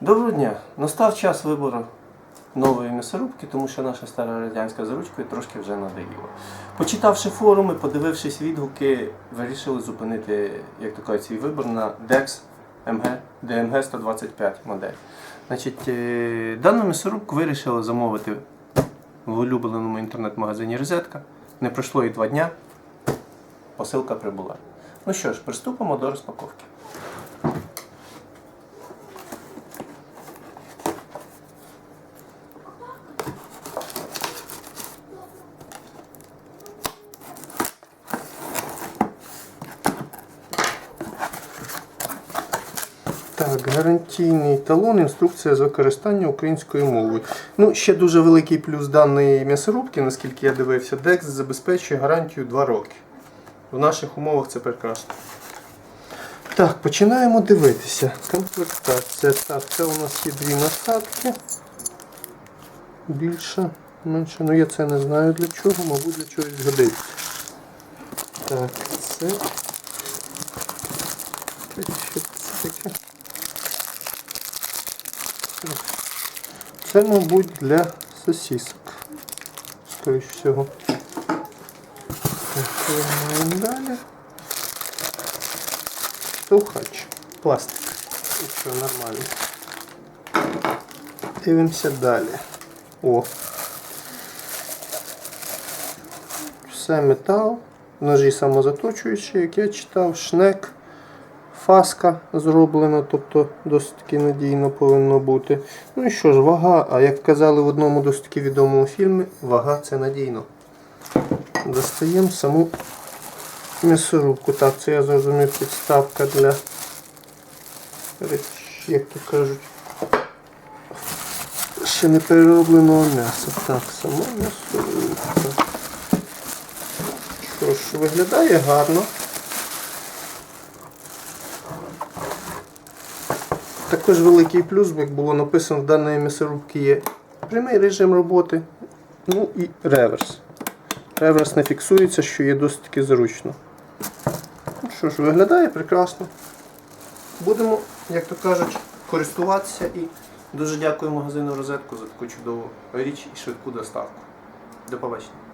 Доброго дня! Настав час вибору нової м'ясорубки, тому що наша стара радянська з ручкою трошки вже надоїла. Почитавши форуми, подивившись відгуки, вирішили зупинити, як то кажуть, свій вибор на DEX MG DMG 125 модель. Значить, е, дану м'ясорубку вирішили замовити в улюбленому інтернет-магазині Розетка. Не пройшло і два дня. Посилка прибула. Ну що ж, приступимо до розпаковки. Так, гарантійний талон, інструкція з використання української мови. Ну, ще дуже великий плюс даної м'ясорубки, наскільки я дивився, DEX забезпечує гарантію 2 роки. В наших умовах це прекрасно. Так, починаємо дивитися. Комплектація. Так, це у нас є дві насадки. Більше, менше. Ну я це не знаю для чого, мабуть для чогось годиться. Так, це. Що це? Це, мабуть, для сосісок. Скоріше всього. Далі. Стовхач. Пластик. Все нормально. Дивимося далі. О. Все метал. Ножі самозаточуючі, як я читав, шнек. Фаска зроблена, тобто досить таки надійно повинно бути. Ну і що ж, вага, а як казали в одному досить таки відомому фільмі, вага це надійно. Достаємо саму м'ясорубку. Так, це я зрозумів підставка для як то кажуть, ще не переробленого м'яса. Так, сама м'ясорубка. Що ж, виглядає гарно. Також великий плюс, як було написано в даної м'ясорубки, є прямий режим роботи, ну і реверс. Реверс не фіксується, що є досить таки зручно. Ну що ж, виглядає прекрасно. Будемо, як то кажуть, користуватися і дуже дякую магазину Розетку за таку чудову річ і швидку доставку. До побачення.